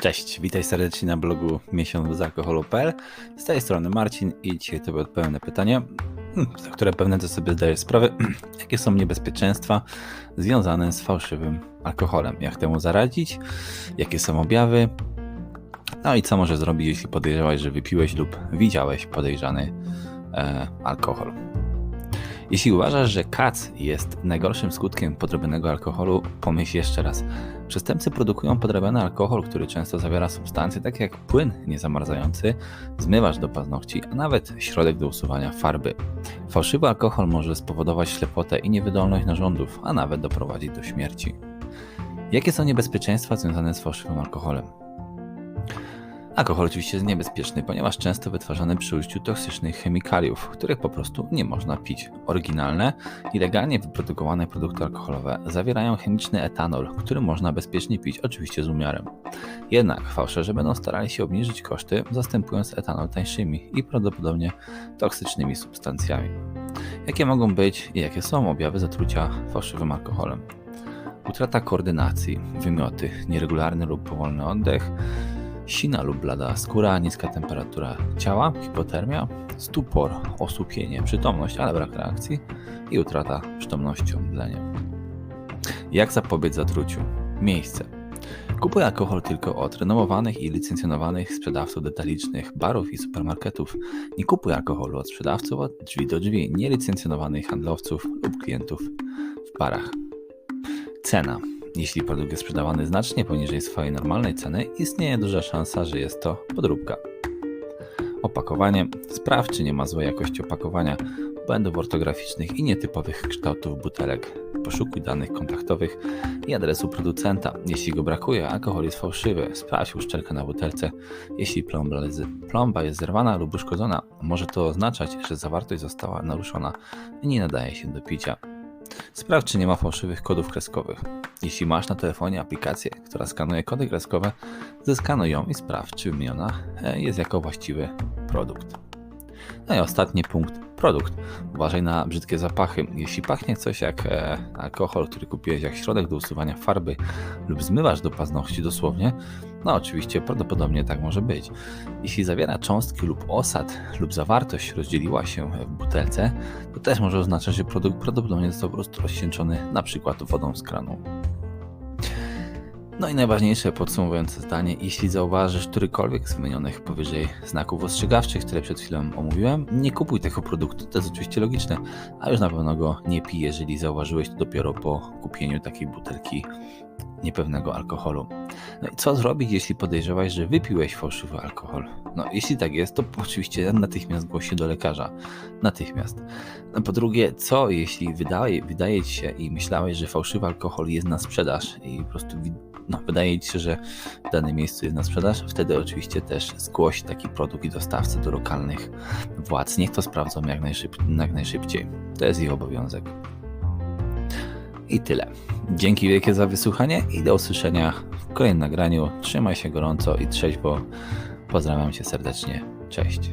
Cześć, witaj serdecznie na blogu miesiąc bez alkoholu.pl. Z tej strony Marcin i dzisiaj Tobie odpowiem na pytanie, hmm, za które pewnie to sobie zdajesz sprawę, jakie są niebezpieczeństwa związane z fałszywym alkoholem, jak temu zaradzić, jakie są objawy, no i co możesz zrobić, jeśli podejrzewałeś, że wypiłeś lub widziałeś podejrzany e, alkohol. Jeśli uważasz, że kac jest najgorszym skutkiem podrobionego alkoholu, pomyśl jeszcze raz. Przestępcy produkują podrobiony alkohol, który często zawiera substancje takie jak płyn niezamarzający, zmywacz do paznokci, a nawet środek do usuwania farby. Fałszywy alkohol może spowodować ślepotę i niewydolność narządów, a nawet doprowadzić do śmierci. Jakie są niebezpieczeństwa związane z fałszywym alkoholem? Alkohol oczywiście jest niebezpieczny, ponieważ często wytwarzany przy użyciu toksycznych chemikaliów, których po prostu nie można pić. Oryginalne i legalnie wyprodukowane produkty alkoholowe zawierają chemiczny etanol, który można bezpiecznie pić, oczywiście z umiarem. Jednak fałszerze będą starali się obniżyć koszty, zastępując etanol tańszymi i prawdopodobnie toksycznymi substancjami. Jakie mogą być i jakie są objawy zatrucia fałszywym alkoholem? Utrata koordynacji, wymioty, nieregularny lub powolny oddech, sina lub blada skóra, niska temperatura ciała, hipotermia, stupor, osłupienie, przytomność, ale brak reakcji i utrata przytomności, omdlenie. Jak zapobiec zatruciu? Miejsce. Kupuj alkohol tylko od renomowanych i licencjonowanych sprzedawców detalicznych, barów i supermarketów. Nie kupuj alkoholu od sprzedawców od drzwi do drzwi, nielicencjonowanych handlowców lub klientów w barach. Cena. Jeśli produkt jest sprzedawany znacznie poniżej swojej normalnej ceny, istnieje duża szansa, że jest to podróbka. Opakowanie. Sprawdź, czy nie ma złej jakości opakowania, błędów ortograficznych i nietypowych kształtów butelek. Poszukuj danych kontaktowych i adresu producenta. Jeśli go brakuje, alkohol jest fałszywy, sprawdź uszczelkę na butelce. Jeśli plomba, jest zerwana lub uszkodzona, może to oznaczać, że zawartość została naruszona i nie nadaje się do picia. Sprawdź, czy nie ma fałszywych kodów kreskowych. Jeśli masz na telefonie aplikację, która skanuje kody kreskowe, zeskanuj ją i sprawdź, czy wymieniona e, jest jako właściwy produkt. No i ostatni punkt, produkt. Uważaj na brzydkie zapachy. Jeśli pachnie coś jak e, alkohol, który kupiłeś jak środek do usuwania farby lub zmywasz do paznokci dosłownie, no oczywiście prawdopodobnie tak może być. Jeśli zawiera cząstki lub osad lub zawartość rozdzieliła się w butelce, to też może oznaczać, że produkt prawdopodobnie został rozcieńczony przykład wodą z kranu. No i najważniejsze podsumowujące zdanie, jeśli zauważysz którykolwiek z wymienionych powyżej znaków ostrzegawczych, które przed chwilą omówiłem, nie kupuj tego produktu, to jest oczywiście logiczne, a już na pewno go nie pij, jeżeli zauważyłeś to dopiero po kupieniu takiej butelki niepewnego alkoholu. No i co zrobić, jeśli podejrzewasz, że wypiłeś fałszywy alkohol? No, jeśli tak jest, to oczywiście natychmiast zgłoś się do lekarza. Natychmiast. No, po drugie, co jeśli wydaje, wydaje ci się i myślałeś, że fałszywy alkohol jest na sprzedaż i po prostu no, wydaje ci się, że w danym miejscu jest na sprzedaż? Wtedy oczywiście też zgłoś taki produkt i dostawcę do lokalnych władz. Niech to sprawdzą jak, najszyb jak najszybciej. To jest ich obowiązek. I tyle. Dzięki wielkie za wysłuchanie i do usłyszenia kolejnym nagraniu. Trzymaj się gorąco i trzeźwo. Pozdrawiam cię serdecznie. Cześć.